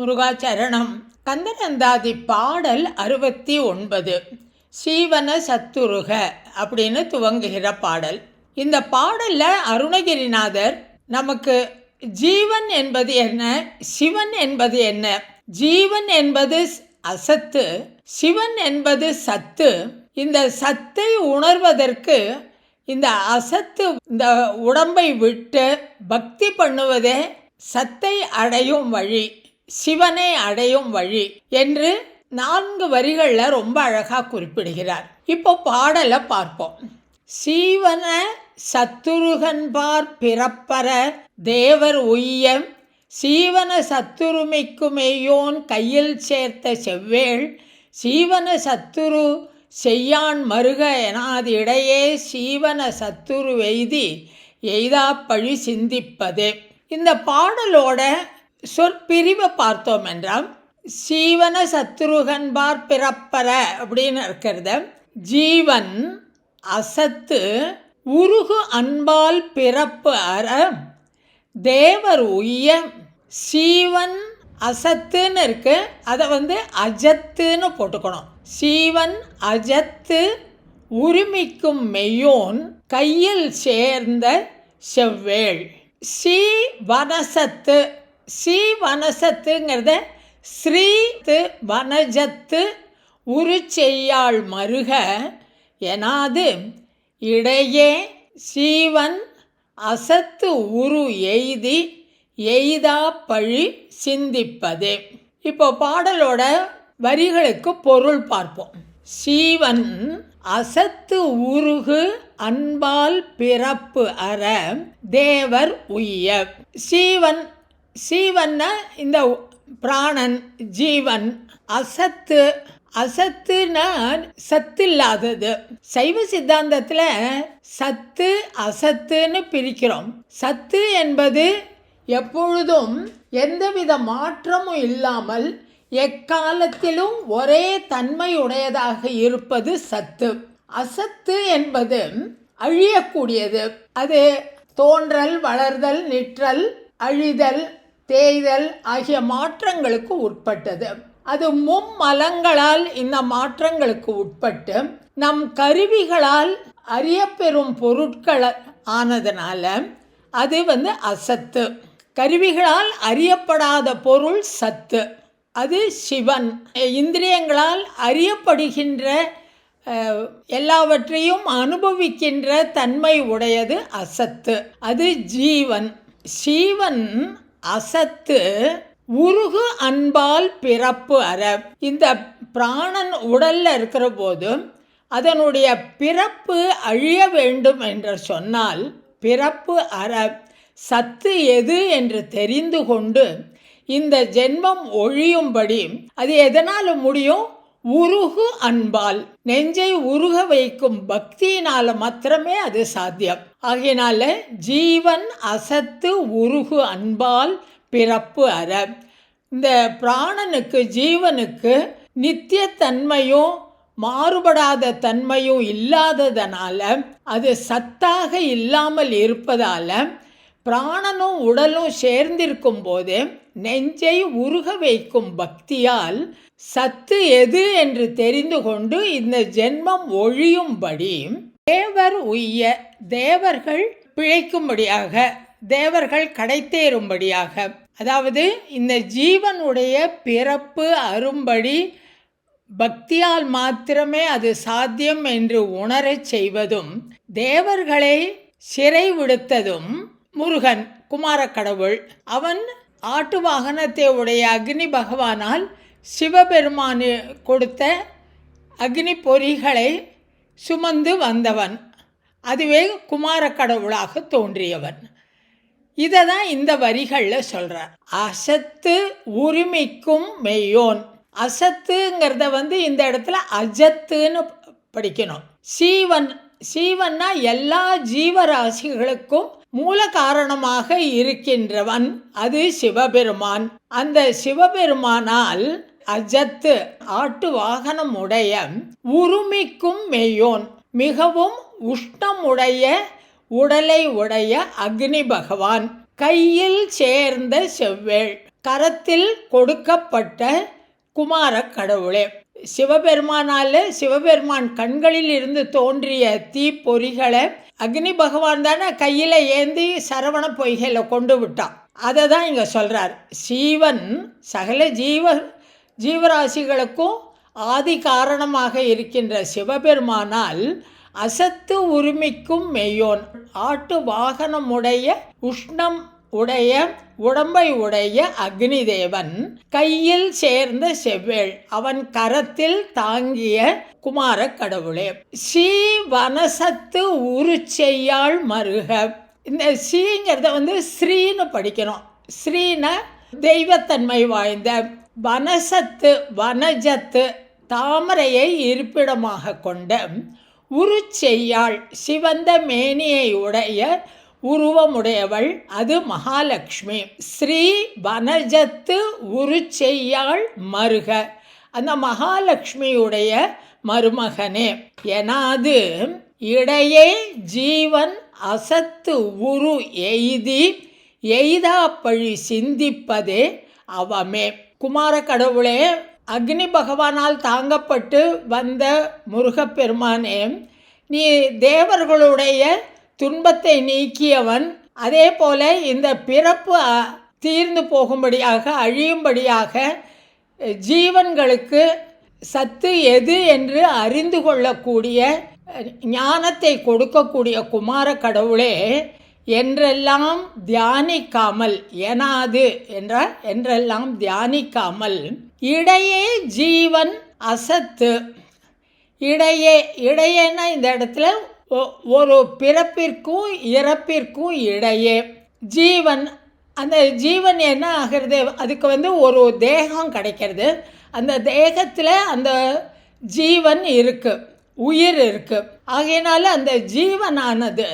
முருகாச்சரணம். கந்தநந்தாதி பாடல் அறுபத்தி ஒன்பது சீவன சத்துருக அப்படின்னு துவங்குகிற பாடல். இந்த பாடலில் அருணகிரிநாதர் நமக்கு ஜீவன் என்பது என்ன? சிவன் என்பது என்ன? ஜீவன் என்பது அசத்து சிவன் என்பது சத்து. இந்த சத்தை உணர்வதற்கு இந்த அசத்து இந்த உடம்பை விட்டு பக்தி பண்ணுவதே சத்தை அடையும் வழி. சிவனை அடையும் வழி என்று நான்கு வரிகளில் ரொம்ப அழகாக குறிப்பிடுகிறார். இப்போ பாடலை பார்ப்போம். சீவன சத்துருகன்பார் பிறப்பற தேவர் உய்ய சீவன சத்துருமிக்குமேயோன் கையில் சேர்த்த செவ்வேள் சீவன சத்துரு செய்யான் மருக எனாது இடையே சீவன சத்துரு எய்தி எய்தா பழி சிந்திப்பது. இந்த பாடலோட சொற்பிரிவை பார்த்தோம் என்றால் சீவன சத்ருகன்பார் பிறப்பற அப்படின்னு இருக்கிறத ஜீவன் அசத்து உருகு அன்பால் பிறப்பு அற தேவர் உய்ய சீவன் அசத்துன்னு இருக்கு. அதை வந்து அஜத்துன்னு போட்டுக்கணும். சீவன் அஜத்து உரிமிக்கும் மெய்யோன் கையில் சேர்ந்த செவ்வேள். சீ வனசத்து ஸ்ரீவனசத்துங்கிறத வனசத்துங்கிறத வனஜத்து உரு செய்யாள் மருக எனாது இடையே சீவன் அசத்து உரு எய்தி எய்தா பழி சிந்திப்பதே. இப்போ பாடலோட வரிகளுக்கு பொருள் பார்ப்போம். சீவன் அசத்து உருகு அன்பால் பிறப்பு அற தேவர் உய்ய. சீவன் சீவன்னா இந்த பிராணன் ஜீவன் அசத்து அசத்துனா சத்து இல்லாதது சைவ சித்தாந்தத்தில் சத்து அசத்துன்னு பிரிக்கிறோம். சத்து என்பது எப்பொழுதும் எந்தவித மாற்றமும் இல்லாமல் எக்காலத்திலும் ஒரே தன்மையுடையதாக இருப்பது சத்து. அசத்து என்பது அழியக்கூடியது. அது தோன்றல் வளர்தல் நிற்றல் அழிதல் தேய்தல் ஆகிய மாற்றங்களுக்கு உட்பட்டது. அது மும்மலங்களால் இந்த மாற்றங்களுக்கு உட்பட்டு நம் கருவிகளால் அறியப்பெறும் பொருட்கள் ஆனதுனால அது வந்து அசத்து. கருவிகளால் அறியப்படாத பொருள் சத்து. அது சிவன். இந்திரியங்களால் அறியப்படுகின்ற எல்லாவற்றையும் அனுபவிக்கின்ற தன்மை உடையது அசத்து. அது ஜீவன். சீவன் அசத்து உருகு அன்பால் பிறப்பு அற. இந்த பிராணன் உடலில் இருக்கிற போது அதனுடைய பிறப்பு அழிய வேண்டும் என்று சொன்னால் பிறப்பு அற. சத்து எது என்று தெரிந்து கொண்டு இந்த ஜென்மம் ஒழியும்படி அது எதனால் முடியும்? உருகு அன்பால். நெஞ்சை உருக வைக்கும் பக்தியினால மாத்திரமே அது சாத்தியம். ஆகையினால ஜீவன் அசத்து உருகு அன்பால் பிறப்பு அற. இந்த பிராணனுக்கு ஜீவனுக்கு நித்தியத்தன்மையும் மாறுபடாத தன்மையும் இல்லாததனால அது சத்தாக இல்லாமல் இருப்பதால் பிராணனும் உடலும் சேர்ந்திருக்கும் போது நெஞ்சை உருக வைக்கும் பக்தியால் சத்து எது என்று தெரிந்து கொண்டு இந்த ஜென்மம் ஒழியும்படி தேவர் உய்ய தேவர்கள் பிழைக்கும்படியாக தேவர்கள் கடைத்தேறும்படியாக அதாவது இந்த ஜீவனுடைய பிறப்பு அரும்படி பக்தியால் மாத்திரமே அது சாத்தியம் என்று உணரச் செய்வதும் தேவர்களை சிறை விடுத்ததும் முருகன் குமாரக்கடவுள் அவன் ஆட்டு வாகனத்தை உடைய அக்னி பகவானால் சிவபெருமானு கொடுத்த அக்னி பொறிகளை சுமந்து வந்தவன். அதுவே குமாரக்கடவுளாக தோன்றியவன். இதை தான் இந்த வரிகளில் சொல்கிறார் அசத்து உரிமைக்கும் மெய்யோன். அசத்துங்கிறத வந்து இந்த இடத்துல அஜத்துன்னு படிக்கணும். சீவன் சீவன்னா எல்லா ஜீவராசிகளுக்கும் மூல காரணமாக இருக்கின்றவன் அது சிவபெருமான். அந்த சிவபெருமானால் அஜத்து ஆட்டு வாகனம் உடைய உருமிக்கும் மெய்யோன் மிகவும் உஷ்ணமுடைய உடலை உடைய அக்னி பகவான் கையில் சேர்ந்த செவ்வேள் கரத்தில் கொடுக்கப்பட்ட குமார கடவுளே. சிவபெருமானால சிவபெருமான் கண்களில் இருந்து தோன்றிய தீப்பொறிகளை அக்னி பகவான் தானே கையில் ஏந்தி சரவண பொய்கையில் கொண்டு விட்டான். அதை தான் இங்கே சொல்கிறார் சீவன் சகல ஜீவ ஜீவராசிகளுக்கும் ஆதி காரணமாக இருக்கின்ற சிவபெருமானால் அசத்து உரிமைக்கும் மெய்யோன் ஆட்டு வாகனமுடைய உஷ்ணம் உடைய உடம்பை உடைய அக்னி தேவன் கையில் சேர்ந்த செவ்வேள். அவன் கரத்தில் தாங்கிய குமார கடவுளே. ஸ்ரீ வனசத்து உரு செய்யாள் மருக. இந்த ஸ்ரீங்கிறத வந்து ஸ்ரீன்னு படிக்கணும். ஸ்ரீன தெய்வத்தன்மை வாய்ந்த வனசத்து வனஜத்து தாமரையை இருப்பிடமாக கொண்ட உருச்செய்யாள் சிவந்த மேனியை உடைய உருவமுடையவள் அது மகாலட்சுமி. ஸ்ரீ வனஜத்து உருச்செய்யாள் மருக. அந்த மகாலட்சுமியுடைய மருமகனே எனாது இடையே ஜீவன் அசத்து உரு எய்தி எய்தாப்பழி சிந்திப்பதே அவமே. குமார கடவுளே அக்னி பகவானால் தாங்கப்பட்டு வந்த முருகப்பெருமானே நீ தேவர்களுடைய துன்பத்தை நீக்கியவன். அதே போல இந்த பிறப்பு தீர்ந்து போகும்படியாக அழியும்படியாக ஜீவன்களுக்கு சத்து எது என்று அறிந்து கொள்ளக்கூடிய ஞானத்தை கொடுக்கக்கூடிய குமார கடவுளே என்றெல்லாம் தியானிக்காமல் எனாது என்றால் என்றெல்லாம் தியானிக்காமல் இடையே ஜீவன் அசத்து. இடையே இடையேனா இந்த இடத்துல ஒ- ஒரு பிறப்பிற்கும் இறப்பிற்கும் இடையே ஜீவன் அந்த ஜீவன் என்ன ஆகிறது? அதுக்கு வந்து ஒரு தேகம் கிடைக்கிறது. அந்த தேகத்தில் அந்த ஜீவன் இருக்குது உயிர் இருக்குது ஆகையினால அந்த ஜீவனானது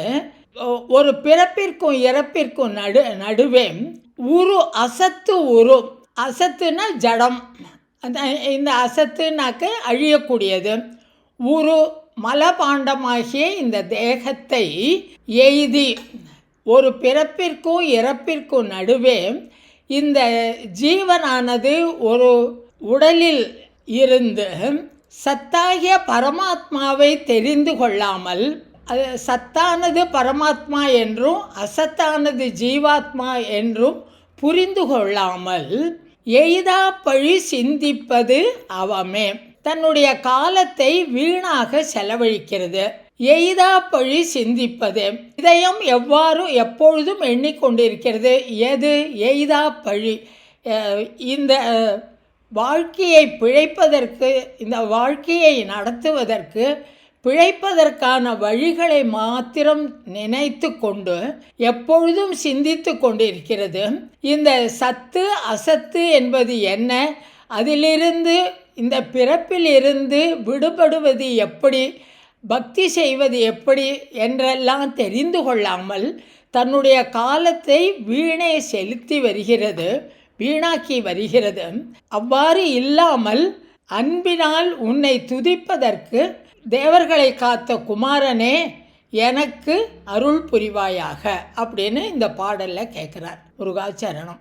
ஒரு பிறப்பிற்கும் இறப்பிற்கும் நடு நடுவே உரு அசத்து உரு. அசத்துனா ஜடம். அந்த இந்த அசத்துனாக்க அழியக்கூடியது. உரு மலபாண்டமாகிய இந்த தேகத்தை எய்தி ஒரு பிறப்பிற்கும் இறப்பிற்கும் நடுவே இந்த ஜீவனானது ஒரு உடலில் இருந்து சத்தாகிய பரமாத்மாவை தெரிந்து கொள்ளாமல் அது சத்தானது பரமாத்மா என்றும் அசத்தானது ஜீவாத்மா என்றும் புரிந்து கொள்ளாமல் எய்தா பழி சிந்திப்பது அவமே. தன்னுடைய காலத்தை வீணாக செலவழிக்கிறது. எய்தா பழி சிந்திப்பது. இதயம் எவ்வாறு எப்பொழுதும் எண்ணிக்கொண்டிருக்கிறது? எது எய்தா பழி? இந்த வாழ்க்கையை பிழைப்பதற்கு இந்த வாழ்க்கையை நடத்துவதற்கு பிழைப்பதற்கான வழிகளை மாத்திரம் நினைத்து கொண்டு எப்பொழுதும் சிந்தித்து கொண்டிருக்கிறது. இந்த சத்து அசத்து என்பது என்ன? அதிலிருந்து இந்த பிறப்பிலிருந்து விடுபடுவது எப்படி? பக்தி செய்வது எப்படி? என்றெல்லாம் தெரிந்து கொள்ளாமல் தன்னுடைய காலத்தை வீணை செலுத்தி வருகிறது வீணாக்கி வருகிறது. அவ்வாறு இல்லாமல் அன்பினால் உன்னை துதிப்பதற்கு தேவர்களை காத்த குமாரனே எனக்கு அருள் புரிவாயாக அப்படின்னு இந்த பாடலில் கேட்குறார் முருகாச்சரணம்.